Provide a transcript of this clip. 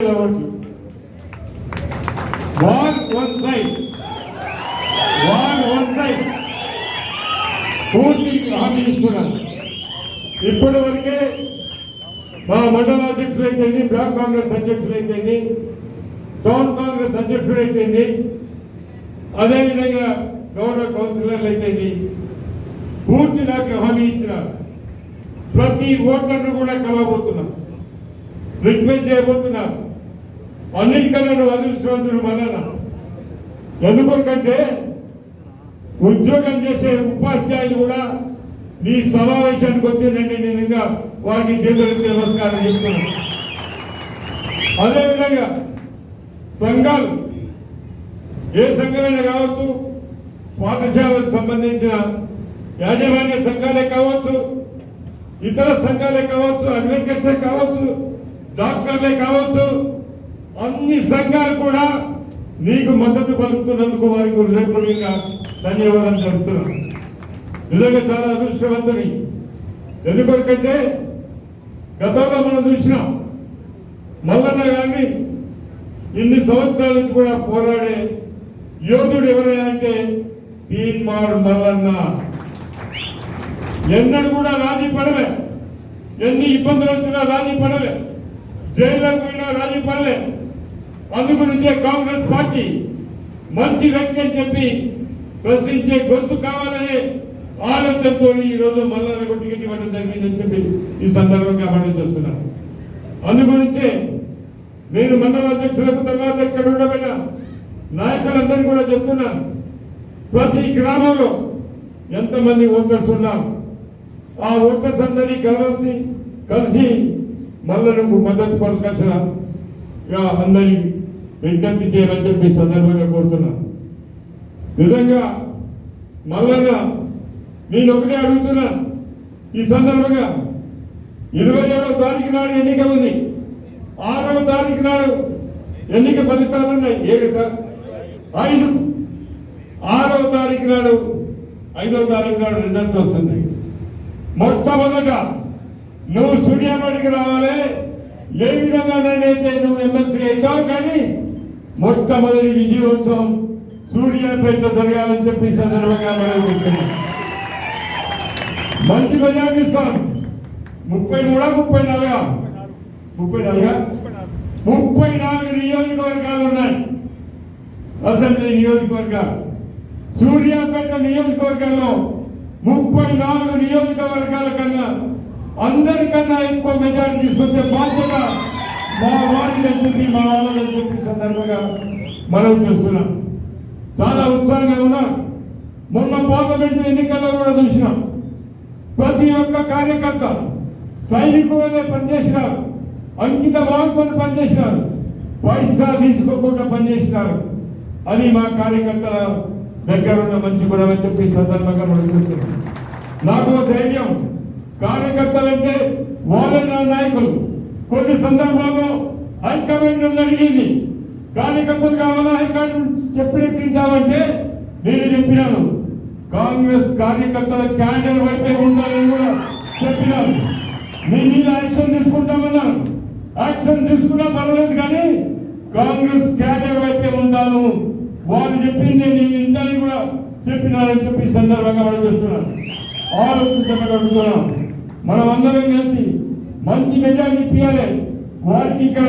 ఓట్లు one side van one పూర్తి హామీ ఇస్తున్నాను ఇప్పటి వరకే మా మండల అధ్యక్షులు బ్లాక్ కాంగ్రెస్ అధ్యక్షులు టౌన్ కాంగ్రెస్ అధ్యక్షుడైతేంది అదేవిధంగా గౌరవ కౌన్సిలర్లు అయితేంది పూర్తి నాకు హామీ ఇచ్చిన ప్రతి ఓటర్ను కూడా కలవబోతున్నాం. రిక్వెస్ట్ చేయబోతున్నాను. అన్నిటికన్నా నువ్వు అదృష్టవంతుడు మళ్ళా ఎందుకంటే ఉద్యోగం చేసే ఉపాధ్యాయులు కూడా నీ సమావేశానికి వచ్చిందండి నేను ఇంకా వారికి చేతులకు నమస్కారం చెప్తున్నాను. అదేవిధంగా సంఘాలు ఏ సంఘమైనా కావచ్చు పాఠశాలకు సంబంధించిన యాజమాన్య సంఘాలే కావచ్చు ఇతర సంఘాలే కావచ్చు అగ్రికల్చర్ కావచ్చు డాక్టర్లే కావచ్చు అన్ని సంఘాలు కూడా నీకు మద్దతు పలుకుతున్నందుకు వారికి హృదయపూర్వకంగా ధన్యవాదాలు చెబుతున్నాను నిజంగా చాలా అదృష్టవంతుని. ఎందుకంటే గతంలో మనం చూసినాం మల్లన్న గారిని ఇన్ని సంవత్సరాల నుంచి కూడా పోరాడే యోధుడు ఎవరైనా అంటే తీన్మార్ మల్లన్న. ఎన్నడూ కూడా రాజీ పడలే. ఎన్ని ఇబ్బందులు వచ్చినా రాజీ పడలే. జైల్లోకి పోయినా రాజీ పడలే అందు కాంగ్రెస్ పార్టీ మంచి వ్యక్తి అని చెప్పి ప్రశ్నించే గొంతు కావాలనే ఆలోచనతో ఈ రోజు మల్లన్నకు టికెట్ ఇవ్వడం జరిగిందని చెప్పి ఈ సందర్భంగా మనం చేస్తున్నాను అందు గురించే నేను మండల అధ్యక్షులకు తర్వాత ఇక్కడ ఉండమైన నాయకులందరూ కూడా చెప్తున్నాను ప్రతి గ్రామంలో ఎంతమంది ఓటర్స్ ఉన్నారు ఆ ఓటర్స్ అందరినీ కలిసి కలిసి మల్లలకు మద్దతు పలకాల్సిన అందరి విజ్ఞప్తి చేయాలని చెప్పి సందర్భంగా కోరుతున్నాను నిజంగా మల్లన్న నేను ఒకటే అడుగుతున్నా. ఈ సందర్భంగా ఇరవై ఏడవ తారీఖు నాడు ఎన్నిక ఉంది. ఆరవ తారీఖు నాడు ఎన్నిక ఫలితాలు ఉన్నాయి. ఏడు ఐదు. ఆరవ తారీఖు నాడు ఐదవ తారీఖు నాడు రిజల్ట్ వస్తుంది మొట్టమొదట నువ్వు స్టూడియోకి రావాలి. ఏ విధంగా అయితే నువ్వు ఎమ్మెల్సీ అవుతావు కానీ మొట్టమొదటి విజయోత్సవం సూర్యాపేట జరగాలని చెప్పి సందర్భంగా మనం చెప్తున్నాం మంచి మెజార్టీ ఇస్తాం ముప్పై మూడా ముప్పై నాలుగా? ముప్పై నాలుగా? ముప్పై నాలుగు నియోజకవర్గాలు ఉన్నాయి. అసెంబ్లీ నియోజకవర్గాలు. సూర్యాపేట నియోజకవర్గంలో ముప్పై నాలుగు నియోజకవర్గాల కన్నా అందరికన్నా ఎక్కువ మెజారిటీ తీసుకొచ్చే బాధ్యత మా వారికి చెప్పి మా వాళ్ళని చెప్పి సందర్భంగా మనం చూస్తున్నాం. చాలా ఉత్సాహంగా ఉన్నాం. మొన్న పార్లమెంట్ ఎన్నికల్లో కూడా చూసినాం. ప్రతి ఒక్క కార్యకర్త సైనికులనే పనిచేసినారు. అంకిత భావంతో పనిచేసినారు. పైసా తీసుకోకుండా పనిచేసినారు. అది మా కార్యకర్తల దగ్గర ఉన్న మంచి గుణం అని చెప్పి సందర్భంగా మనం చూస్తున్నాం. నాకు ధైర్యం. కార్యకర్తలంటే వాళ్ళే నా నాయకులు. కొన్ని సందర్భాల్లో హైకమాండ్ అడిగింది కార్యకర్తలు కావాలా హైకమాండ్ చెప్పినట్టు వింటామంటే నేను చెప్పినాను. కాంగ్రెస్ కార్యకర్తల క్యాడర్ వైపే ఉండాలని కూడా చెప్పినాను. మీ మీద యాక్షన్ తీసుకుంటామన్నాను యాక్షన్ తీసుకున్నా పర్వాలేదు కానీ కాంగ్రెస్ క్యాడర్ వైపే ఉండాను వాళ్ళు చెప్పింది నేను వింటానని కూడా చెప్పినారని చెప్పి సందర్భంగా మనం ఆలోచించడం ఆలోచించమని అడుగుతున్నాం. మనం అందరం కలిసి మంచి మెజార్టీ ఇప్పించాలి వారికి ఇక్కడ